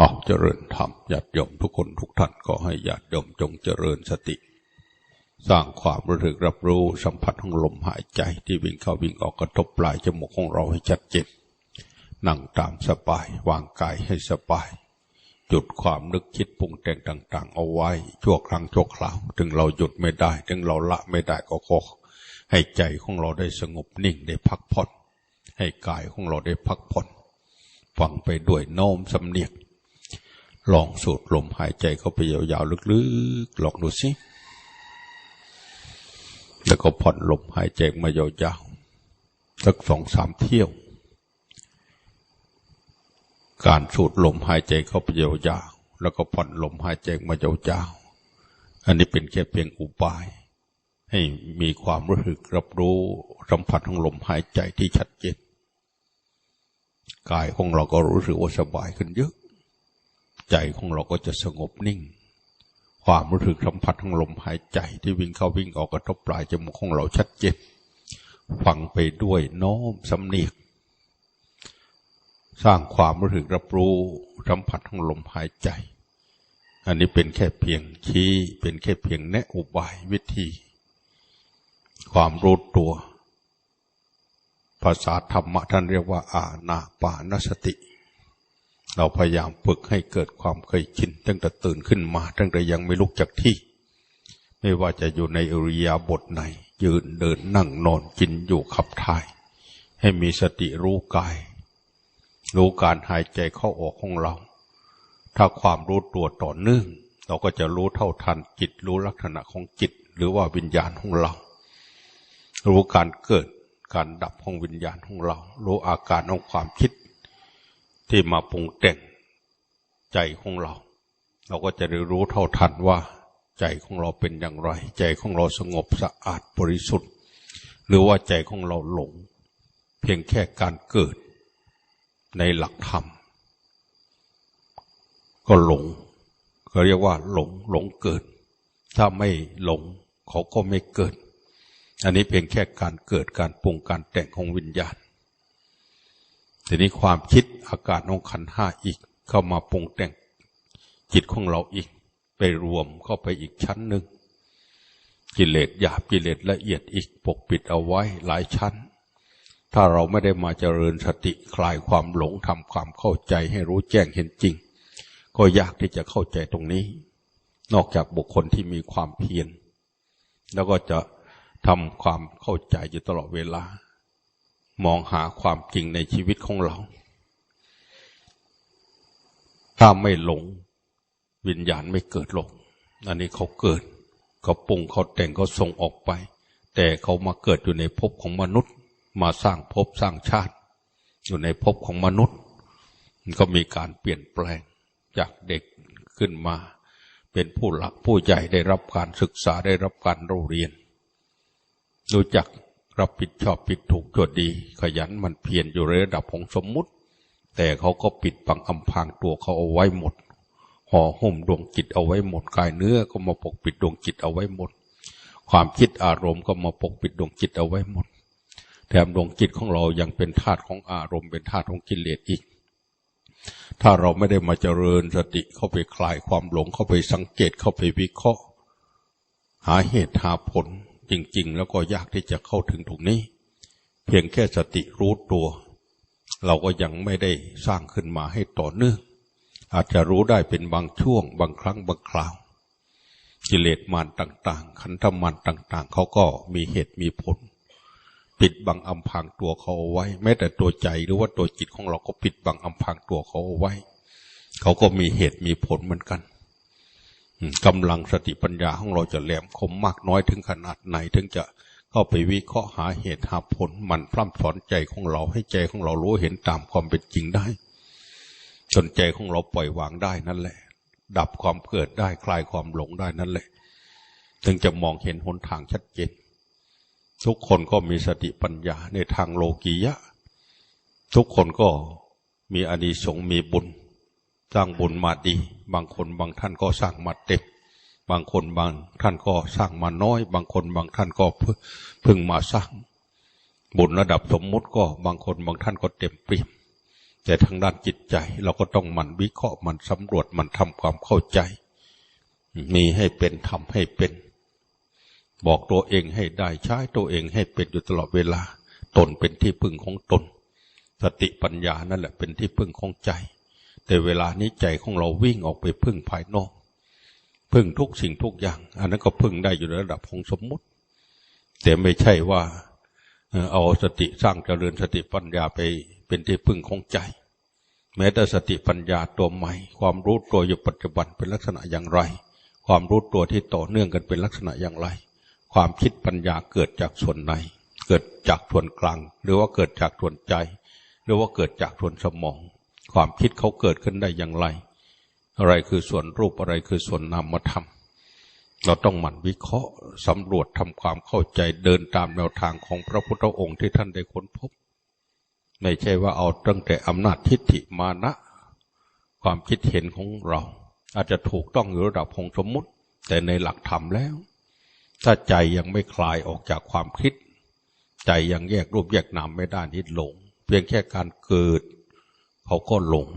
ออกเจริญธรรมญาติโยมทุกคนทุกท่านก็ให้ญาติโยมจงเจริญสติ สร้างความรู้สึกรับรู้สัมผัสของลมหายใจที่วิ่งเข้าวิ่งออกกระทบปลายจมูกของเราให้ชัดเจนนั่งตามสบายวางกายให้สบาย จุดความนึกคิดปรุงแต่งต่าง ๆ เอาไว้ชั่วครั้งชั่วคราวถึงเราหยุดไม่ได้ ถึงเราละไม่ได้ก็ขอให้ใจของเราได้สงบนิ่งได้พักผ่อน ให้กายของเราได้พักผ่อนฟังไปด้วยโน้มสำเนียก ลองสูดลมหายใจเข้าไปยาวๆลึกๆ ลองดูสิ แล้วก็ผ่อนลมหายใจมายาวๆ สักสองสามเที่ยว การสูดลมหายใจเข้าไปยาวๆ แล้วก็ผ่อนลมหายใจมายาวๆ อันนี้เป็นแค่เพียงอุบาย ให้มีความรู้สึกรับรู้สัมผัสของลมหายใจที่ชัดเจน กายของเราก็รู้สึกว่าสบายขึ้นเยอะ ใจของเราก็จะสงบนิ่ง ความรู้สึกสัมผัสของลมหายใจที่วิ่งเข้าวิ่งออกกระทบปลายจมูกของเราชัดเจนฟังไปด้วยน้อมสำเนียกสร้างความรู้สึกรับรู้สัมผัสของลมหายใจ อันนี้เป็นแค่เพียงชี้เป็นแค่เพียงแนะอุบายวิธี ความรู้ตัว ภาษาธรรมะท่านเรียกว่าอาณาปานสติ เราพยายามฝึกให้เกิดความเคยชินตั้งแต่ตื่นขึ้นมา ตั้งแต่ยังไม่ลุกจากที่ ไม่ว่าจะอยู่ในอริยาบทไหน ยืนเดินนั่งนอนกินอยู่ขับถ่าย ให้มีสติรู้กาย รู้การหายใจเข้าออกของเรา ถ้าความรู้ตัวต่อเนื่อง เราก็จะรู้เท่าทันจิตรู้ลักษณะของจิต หรือว่าวิญญาณของเรา รู้การเกิดการดับของวิญญาณของเรา รู้อาการของความคิด ที่มาปรุงแต่งใจของเรา เราก็จะได้รู้เท่าทันว่า ใจของเราเป็นอย่างไร ใจของเราสงบสะอาดบริสุทธิ์ หรือว่าใจของเราหลง เพียงแค่การเกิดในหลักธรรม ก็หลงเขาเรียกว่า หลงหลงเกิด ถ้าไม่หลงเขาก็ไม่เกิด อันนี้เพียงแค่การเกิดการปรุงการแต่งของวิญญาณ ทีนี้ความคิดอาการองขันห้าอีกเข้ามาปรุงแต่งจิตของเราอีก ไปรวมเข้าไปอีกชั้นหนึ่งกิเลสหยาบกิเลสละเอียดอีกปกปิดเอาไว้หลายชั้น ถ้าเราไม่ได้มาเจริญสติคลายความหลงทำความเข้าใจให้รู้แจ้งเห็นจริง ก็ยากที่จะเข้าใจตรงนี้ นอกจากบุคคลที่มีความเพียรแล้วก็จะทำความเข้าใจอยู่ตลอดเวลา มองหาความจริงในชีวิตของเรา ถ้าไม่หลง วิญญาณไม่เกิดหรอกอันนี้เขาเกิดเขาปรุงเขาแต่งเขาส่งออกไป แต่เขามาเกิดอยู่ในภพของมนุษย์ มาสร้างภพสร้างชาติ อยู่ในภพของมนุษย์ มันก็มีการเปลี่ยนแปลงจากเด็กขึ้นมา เป็นผู้หลักผู้ใหญ่ได้รับการศึกษาได้รับการเรียน รู้จัก รับผิดชอบผิดถูกตัวดี ขยันมันเพียรอยู่ในระดับของสมมุติ แต่เขาก็ปิดบังอำพางตัวเขาเอาไว้หมดห่อหุ้มดวงจิตเอาไว้หมดกายเนื้อก็มาปกปิดดวงจิตเอาไว้หมด ความคิดอารมณ์ก็มาปกปิดดวงจิตเอาไว้หมด แถมดวงจิตของเรายังเป็นธาตุของอารมณ์เป็นธาตุของกิเลสอีก ถ้าเราไม่ได้มาเจริญสติเข้าไปคลายความหลงเข้าไปสังเกตเข้าไปวิเคราะห์ หาเหตุหาผล จริง ๆ แล้วก็ยากที่จะเข้าถึงตรงนี้ เพียงแค่สติรู้ตัว เราก็ยังไม่ได้สร้างขึ้นมาให้ต่อเนื่องอาจจะรู้ได้เป็นบางช่วง บางครั้งบางคราว กิเลสมารต่าง ๆ ขันธมารต่าง ๆเขาก็มีเหตุมีผล ปิดบังอำพางตัวเขาเอาไว้ แม้แต่ตัวใจหรือว่าตัวจิตของเราก็ปิดบังอำพางตัวเขาเอาไว้ เขาก็มีเหตุมีผลเหมือนกัน กำลังสติปัญญาของเราจะแหลมคมมากน้อยถึงขนาดไหน ถึงจะเข้าไปวิเคราะห์หาเหตุหาผลมันพร่ำสอนใจของเราให้ใจของเรารู้เห็นตามความเป็นจริงได้จนใจของเราปล่อยวางได้นั่นแหละ ดับความเกิดได้คลายความหลงได้นั่นแหละ ถึงจะมองเห็นหนทางชัดเจนทุกคนก็มีสติปัญญาในทางโลกียะ ทุกคนก็มีอดีสงมีบุญ สร้างบุญมาดี บางคนบางท่านก็สร้างมาเต็มบางคนบางท่านก็สร้างมาน้อย บางคนบางท่านก็เพิ่งมาสร้าง บุญระดับสมมุติก็บางคนบางท่านก็เต็มเปี่ยม แต่ทางด้านจิตใจเราก็ต้องหมั่นวิเคราะห์มันสำรวจมันทำความเข้าใจ มีให้เป็นทำให้เป็น บอกตัวเองให้ได้ใช้ตัวเองให้เป็นอยู่ตลอดเวลา ตนเป็นที่พึ่งของตน สติปัญญานั่นแหละเป็นที่พึ่งของใจ แต่เวลานี้ใจของเราวิ่งออกไปพึ่งภายนอก พึ่งทุกสิ่งทุกอย่าง อันนั้นก็พึ่งได้อยู่ในระดับของสมมุติ แต่ไม่ใช่ว่าเอาสติสร้างเจริญสติปัญญาไปเป็นที่พึ่งของใจ แม้แต่สติปัญญาตัวใหม่ ความรู้ตัวอยู่ปัจจุบันเป็นลักษณะอย่างไร ความรู้ตัวที่ต่อเนื่องกันเป็นลักษณะอย่างไร ความคิดปัญญาเกิดจากส่วนไหน เกิดจากส่วนกลาง หรือว่าเกิดจากส่วนใจ หรือว่าเกิดจากส่วนสมอง ความคิดเขาเกิดขึ้นได้อย่างไร อะไรคือส่วนรูปอะไรคือส่วนนามธรรมเราต้องหมั่นวิเคราะห์สำรวจทำความเข้าใจเดินตามแนวทางของพระพุทธองค์ที่ท่านได้ค้นพบ ไม่ใช่ว่าเอาตั้งแต่อำนาจทิฏฐิมานะ ความคิดเห็นของเรา อาจจะถูกต้องอยู่ระดับของสมมุติ แต่ในหลักธรรมแล้ว ถ้าใจยังไม่คลายออกจากความคิด ใจยังแยกรูปแยกนามไม่ได้นิดหลง เพียงแค่การเกิด เขาก็หลง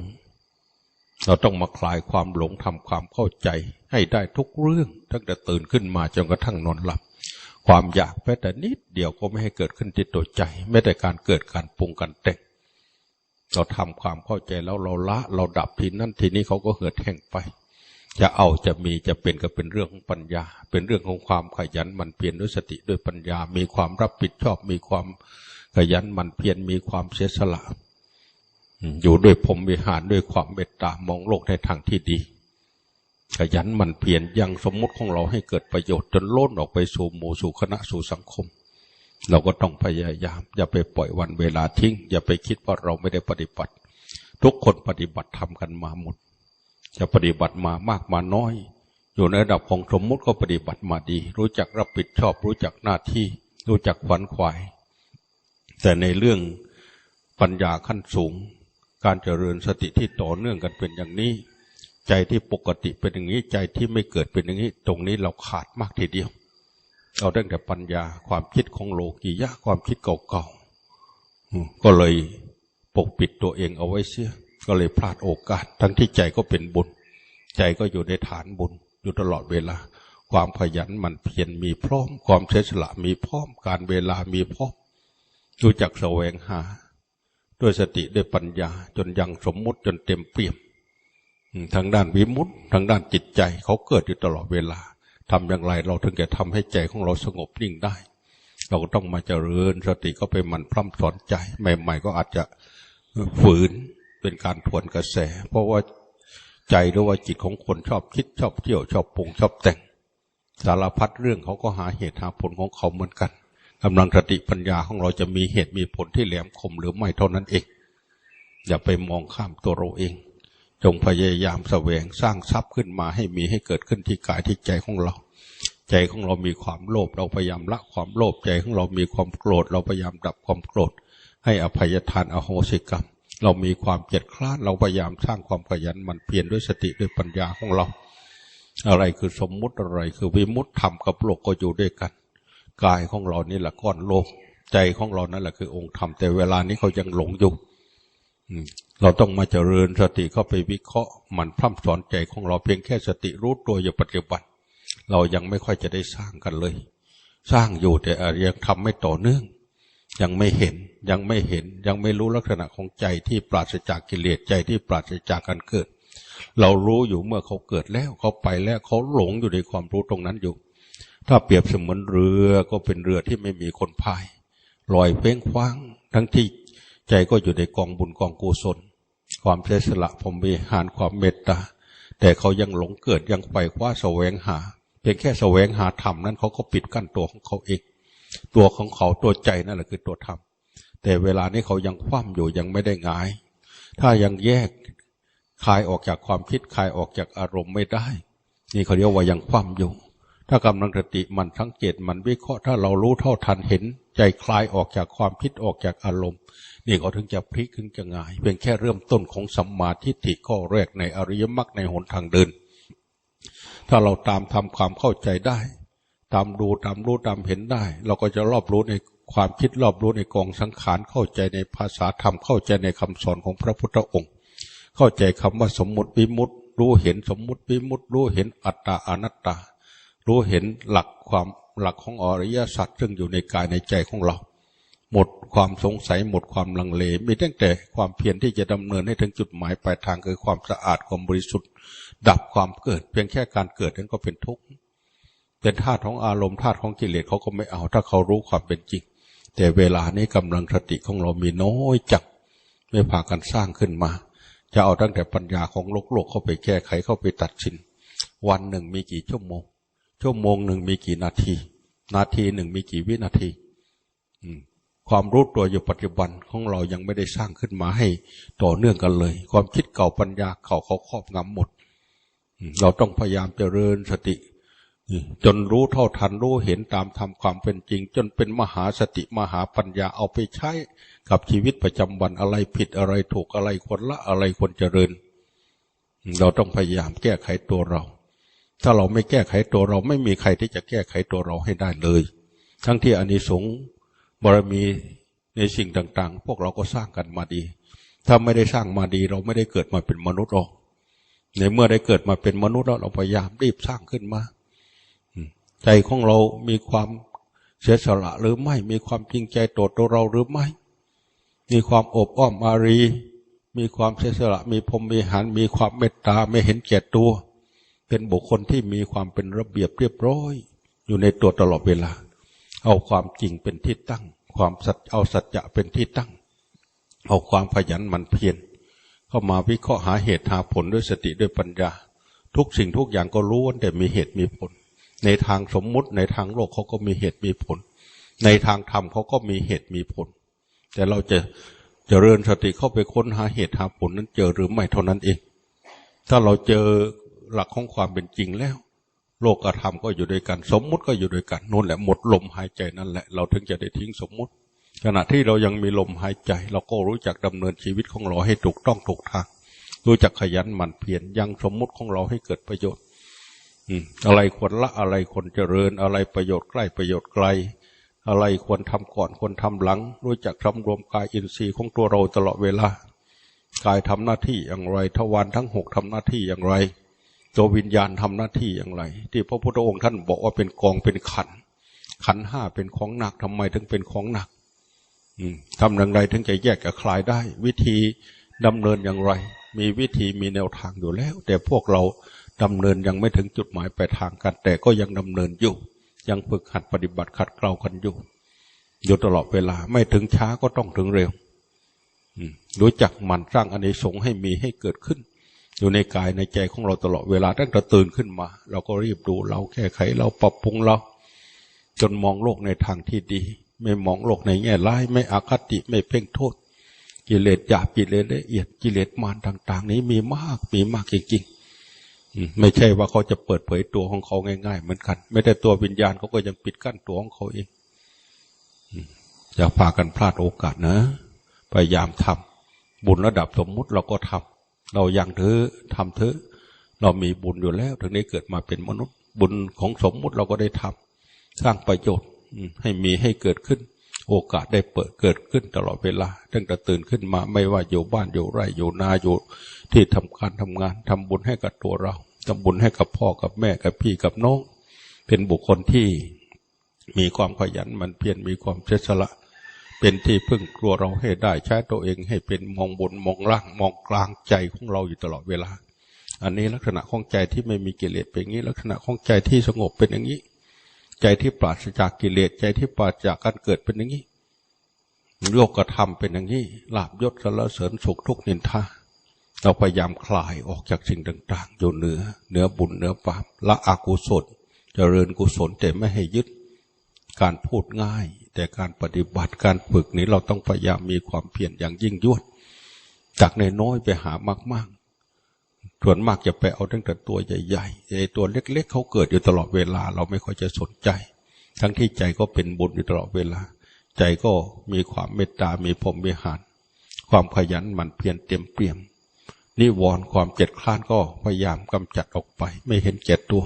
เราต้องมาคลายความหลงทำความเข้าใจให้ได้ทุกเรื่อง ตั้งแต่ตื่นขึ้นมาจนกระทั่งนอนหลับ ความอยากแม้แต่นิดเดียวก็ไม่ให้เกิดขึ้นที่ตัวใจ ไม่แต่การเกิดการปรุงกันแต่งเราทำความเข้าใจแล้วเราละ เราดับทีนั่นทีนี้เขาก็เหือดแห้งไป จะเอาจะมีจะเป็นก็เป็นเรื่องของปัญญา เป็นเรื่องของความขยันมันเพียรด้วยสติด้วยปัญญา มีความรับผิดชอบมีความขยันมันเพียรมีความเสียสละ อยู่ด้วยผมวิหารด้วยความเมตตามองโลกในทางที่ดี ขยันมันเพียรยังสมมติของเราให้เกิดประโยชน์จนล้นออกไปสู่หมู่สู่คณะสู่สังคม เราก็ต้องพยายาม อย่าไปปล่อยวันเวลาทิ้ง อย่าไปคิดว่าเราไม่ได้ปฏิบัติ ทุกคนปฏิบัติทำกันมาหมด จะปฏิบัติมามากมาน้อย อยู่ในระดับของสมมติก็ปฏิบัติมาดี รู้จักรับผิดชอบ รู้จักหน้าที่ รู้จักขวัญขวาย แต่ในเรื่องปัญญาขั้นสูง การเจริญสติที่ต่อเนื่องกันเป็นอย่างนี้ ใจที่ปกติเป็นอย่างนี้ ใจที่ไม่เกิดเป็นอย่างนี้ ตรงนี้เราขาดมากทีเดียว เอาตั้งแต่ปัญญาความคิดของโลกียะความคิดเก่าๆก็เลยปกปิดตัวเองเอาไว้เสีย ก็เลยพลาดโอกาส ทั้งที่ใจก็เป็นบุญ ใจก็อยู่ในฐานบุญอยู่ตลอดเวลา ความขยันมันเพียรมีพร้อม ความเสียละมีพร้อม การเวลามีพร้อมรู้จักแสวงหา ด้วยสติด้วยปัญญา จนยังสมมุติจนเต็มเปี่ยมทางด้านวิมุตต์ทางด้านจิตใจเขาเกิดอยู่ตลอดเวลาทำอย่างไรเราถึงจะทำให้ใจของเราสงบนิ่งได้ เราก็ต้องมาเจริญสติก็ไปมันพร่ำสอนใจ ใหม่ ๆ ก็อาจจะฝืนเป็นการทวนกระแส เพราะว่าใจหรือว่าจิตของคนชอบคิดชอบเที่ยวชอบปรุงชอบแต่ง สารพัดเรื่องเขาก็หาเหตุหาผลของเขาเหมือนกัน กำลังสติปัญญาของเราจะมีเหตุมีผลที่แหลมคมหรือไม่เท่านั้นเอง อย่าไปมองข้ามตัวเราเอง จงพยายามแสวงสร้างทรัพย์ขึ้นมาให้มีให้เกิดขึ้นที่กายที่ใจของเรา ใจของเรามีความโลภเราพยายามละความโลภใจของเรามีความโกรธ เราพยายามดับความโกรธ ให้อภัยทานอโหสิกรรม เรามีความเกียดคร้านเราพยายามสร้างความขยันมันเพียรด้วยสติด้วยปัญญาของเรา อะไรคือสมมุติอะไรคือวิมุตติธรรมกับโลกก็อยู่ด้วยกัน กายของเรานี่แหละก้อนโลกใจของเรานั่นแหละคือองค์ธรรมแต่เวลานี้เขายังหลงอยู่เราต้องมาเจริญสติเข้าไปวิเคราะห์มันพร่ำสอนใจของเราเพียงแค่สติรู้ตัวอยู่ปัจจุบัน เรายังไม่ค่อยจะได้สร้างกันเลย สร้างอยู่แต่ยังทำไม่ต่อเนื่อง ยังไม่เห็นยังไม่เห็นยังไม่รู้ลักษณะของใจที่ปราศจากกิเลสใจที่ปราศจากการเกิด เรารู้อยู่เมื่อเขาเกิดแล้วเขาไปแล้วเขาหลงอยู่ในความรู้ตรงนั้นอยู่ ถ้าเปรียบเสมือนเรือก็เป็นเรือที่ไม่มีคนพายลอยเพ่งคว้าง ทั้งที่ใจก็อยู่ในกองบุญกองกุศล ความเสียสละผมมีหานความเมตตา แต่เขายังหลงเกิดยังไปคว้าแสวงหา เพียงแค่แสวงหาธรรมนั้นเขาก็ปิดกั้นตัวของเขาเอง ตัวของเขาตัวใจนั่นแหละคือตัวธรรม แต่เวลานี้เขายังคว่ำอยู่ยังไม่ได้งาย ถ้ายังแยกคลายออกจากความคิดคลายออกจากอารมณ์ไม่ได้ นี่เขาเรียกว่ายังคว่ำอยู่ ถ้ากำลังสติมันสังเกตมันวิเคราะห์ถ้าเรารู้เท่าทันเห็น ใจคลายออกจากความคิดออกจากอารมณ์ นี่ก็ถึงจะพลิกถึงจะง่ายเพียงแค่เริ่มต้นของสัมมาทิฏฐิข้อแรกในอริยมรรคในหนทางเดิน ถ้าเราตามทำความเข้าใจได้ ตามดูตามรู้ตามเห็นได้ เราก็จะรอบรู้ในความคิดรอบรู้ในกองสังขารเข้าใจในภาษาธรรมเข้าใจในคำสอนของพระพุทธองค์ เข้าใจคำว่าสมมุติวิมุตติรู้เห็นสมมุติวิมุตติรู้เห็นอัตตาอนัตตา รู้เห็นหลักความหลักของอริยสัจซึ่งอยู่ในกายในใจของเรา หมดความสงสัยหมดความลังเล มีตั้งแต่ความเพียรที่จะดำเนินให้ถึงจุดหมายปลายทางคือความสะอาดความบริสุทธิ์ ดับความเกิด เพียงแค่การเกิดนั้นก็เป็นทุกข์เป็นธาตุของอารมณ์ธาตุของกิเลสเขาก็ไม่เอา ถ้าเขารู้ความเป็นจริง แต่เวลานี้กำลังสติของเรามีน้อยจักไม่พากันสร้างขึ้นมา จะเอาตั้งแต่ปัญญาของโลกโลกเข้าไปแก้ไขเข้าไปตัดสิน วันหนึ่งมีกี่ชั่วโมง ชั่วโมงหนึ่งมีกี่นาที นาทีหนึ่งมีกี่วินาทีความรู้ตัวอยู่ปัจจุบันของเรายังไม่ได้สร้างขึ้นมาให้ต่อเนื่องกันเลย ความคิดเก่าปัญญาเก่าเขาครอบงำหมด เราต้องพยายามเจริญสติ จนรู้เท่าทันรู้เห็นตามทำความเป็นจริง จนเป็นมหาสติมหาปัญญาเอาไปใช้กับชีวิตประจำวันอะไรผิดอะไรถูกอะไรควรละอะไรควรเจริญ เราต้องพยายามแก้ไขตัวเรา ถ้าเราไม่แก้ไขตัวเราไม่มีใครที่จะแก้ไขตัวเราให้ได้เลย ทั้งที่อานิสงส์บารมีในสิ่งต่าง ๆ พวกเราก็สร้างกันมาดี ถ้าไม่ได้สร้างมาดี เราไม่ได้เกิดมาเป็นมนุษย์หรอกในเมื่อได้เกิดมาเป็นมนุษย์แล้วเราพยายามรีบสร้างขึ้นมาใจของเรามีความเสียสละหรือไม่ มีความจริงใจต่อตัวเราหรือไม่ มีความอบอ้อมอารี มีความเสียสละ มีพรมมีหัน มีความเมตตา ไม่เห็นแก่ตัว เป็นบุคคลที่มีความเป็นระเบียบเรียบร้อย อยู่ในตัวตลอดเวลา เอาความจริงเป็นที่ตั้ง ความสัจเอาสัจจะเป็นที่ตั้ง เอาความขยันมันเพียรเข้ามาวิเคราะห์หาเหตุหาผลด้วยสติด้วยปัญญา ทุกสิ่งทุกอย่างก็รู้ว่าแต่มีเหตุมีผล ในทางสมมุติในทางโลกเขาก็มีเหตุมีผล ในทางธรรมเขาก็มีเหตุมีผล แต่เราจะจะเริญสติเข้าไปค้นหาเหตุหาผลนั้นเจอหรือไม่เท่านั้นเอง ถ้าเราเจอ หลักของความเป็นจริงแล้ว โลกธรรมก็อยู่ด้วยกัน สมมุติก็อยู่ด้วยกันนู่นแหละหมดลมหายใจนั่นแหละเราถึงจะได้ทิ้งสมมุติ ขณะที่เรายังมีลมหายใจ เราก็รู้จักดำเนินชีวิตของเราให้ถูกต้องถูกทางรู้จักขยันหมั่นเพียรยังสมมุติของเราให้เกิดประโยชน์อะไรควรละอะไรควรเจริญ อะไรประโยชน์ใกล้ประโยชน์ไกล อะไรควรทำก่อนควรทำหลัง รู้จักทำรวมกายอินทรีย์ของตัวเราตลอดเวลากายทำหน้าที่อย่างไรทวารทั้งหกทำหน้าที่อย่างไร ตัววิญญาณทำหน้าที่อย่างไร ที่พระพุทธองค์ท่านบอกว่าเป็นกองเป็นขัน ขันห้าเป็นของหนักทำไมถึงเป็นของหนักทำอย่างไรถึงจะแยกกับคลายได้ วิธีดำเนินอย่างไร มีวิธีมีแนวทางอยู่แล้ว แต่พวกเราดำเนินยังไม่ถึงจุดหมายปลายทางกัน แต่ก็ยังดำเนินอยู่ ยังฝึกหัดปฏิบัติขัดเกลากันอยู่อยู่ตลอดเวลาไม่ถึงช้าก็ต้องถึงเร็วรู้จักมันสร้างอเนกสงให้มีให้เกิดขึ้น อยู่ในกายในใจของเราตลอดเวลาตั้งแต่ตื่นขึ้นมา เราก็รีบดูเราแก้ไขเราปรับปรุงเรา จนมองโลกในทางที่ดี ไม่มองโลกในแง่ร้ายไม่อาคติไม่เพ่งโทษ กิเลสหยาบกิเลสละเอียดกิเลสมารต่าง ๆ นี้มีมากมีมากจริงๆไม่ใช่ว่าเขาจะเปิดเผยตัวของเขาง่าย ๆ เหมือนกัน ไม่ได้ตัววิญญาณเขาก็ยังปิดกั้นตัวของเขาเองอย่าพากันพลาดโอกาสนะ พยายามทำบุญระดับสมมุติเราก็ทำ เราอยังเถอทำเถอเรามีบุญอยู่แล้ว ถึงได้เกิดมาเป็นมนุษย์ บุญของสมมุติเราก็ได้ทำสร้างประโยชน์ให้มีให้เกิดขึ้น โอกาสได้เปิดเกิดขึ้นตลอดเวลาตั้งแต่ตื่นขึ้นมาไม่ว่าอยู่บ้านอยู่ไร่อยู่นาอยู่ ที่ทำการทำงานทำบุญให้กับตัวเราทำบุญให้กับพ่อกับแม่กับพี่กับน้อง เป็นบุคคลที่มีความขยันมันเพียรมีความเฉสละ เป็นที่พึ่งกลัวเราให้ได้ใช้ตัวเองให้เป็นมองบนมองล่างมองกลางใจของเราอยู่ตลอดเวลา อันนี้ลักษณะของใจที่ไม่มีกิเลสเป็นอย่างนี้ ลักษณะของใจที่สงบเป็นอย่างนี้ ใจที่ปราศจากกิเลสใจที่ปราศจากการเกิดเป็นอย่างนี้โลกกระทำเป็นอย่างนี้ลาบยศสารเสริญสุขทุกนินทาเราพยายามคลายออกจากสิ่งต่าง ๆ อยู่เหนือเหนือบุญเหนือบาปละอกุศลเจริญกุศลแต่ไม่ให้ยึด การพูดง่าย แต่การปฏิบัติการฝึกนี้เราต้องพยายามมีความเพียรอย่างยิ่งยวด จากในน้อยไปหามากๆส่วนมากจะไปเอาตั้งแต่ตัวใหญ่ๆไอ้ตัวเล็ก ๆ เขาเกิดอยู่ตลอดเวลา เราไม่ค่อยจะสนใจ ทั้งที่ใจก็เป็นบุญอยู่ตลอดเวลา ใจก็มีความเมตตามีพรหมิหารความขยันหมั่นเพียรเต็มเปี่ยมนิวรณ์ความเจ็ดคลานก็พยายามกำจัดออกไป ไม่เห็นเจ็ดตัว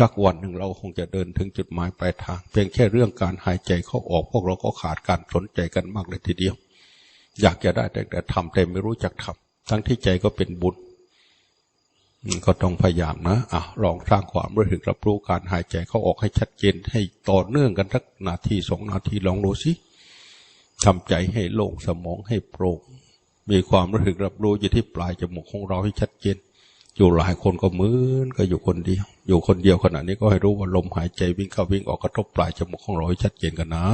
สักวันหนึ่งเราคงจะเดินถึงจุดหมายปลายทาง เพียงแค่เรื่องการหายใจเข้าออกพวกเราก็ขาดการสนใจกันมากเลยทีเดียว อยากจะได้แต่แต่ทำแต่ไม่รู้จักทำทั้งที่ใจก็เป็นบุญก็ต้องพยายามนะอะลองสร้างความรู้สึกรับรู้การหายใจเข้าออกให้ชัดเจน ให้ต่อเนื่องกันสักนาทีสองนาทีลองดูสิทำใจให้โล่งสมองให้โปร่งมีความรู้สึกรับรู้อยู่ที่ปลายจมูกของเราให้ชัดเจน อยู่หลายคนก็เหมือนก็อยู่คนเดียว อยู่คนเดียวขณะนี้ก็ให้รู้ว่าลมหายใจวิ่งเข้าวิ่งออกกระทบปลายจมูกของเราให้ชัดเจนกันนะ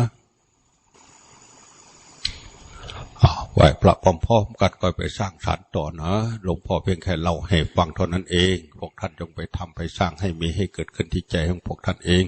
อ้าไหวพระพร้อมๆกันก็ไปสร้างสารต่อนะ หลวงพ่อเพียงแค่เล่าให้ฟังเท่านั้นเอง พวกท่านจงไปทำไปสร้างให้มีให้เกิดขึ้นที่ใจของพวกท่านเอง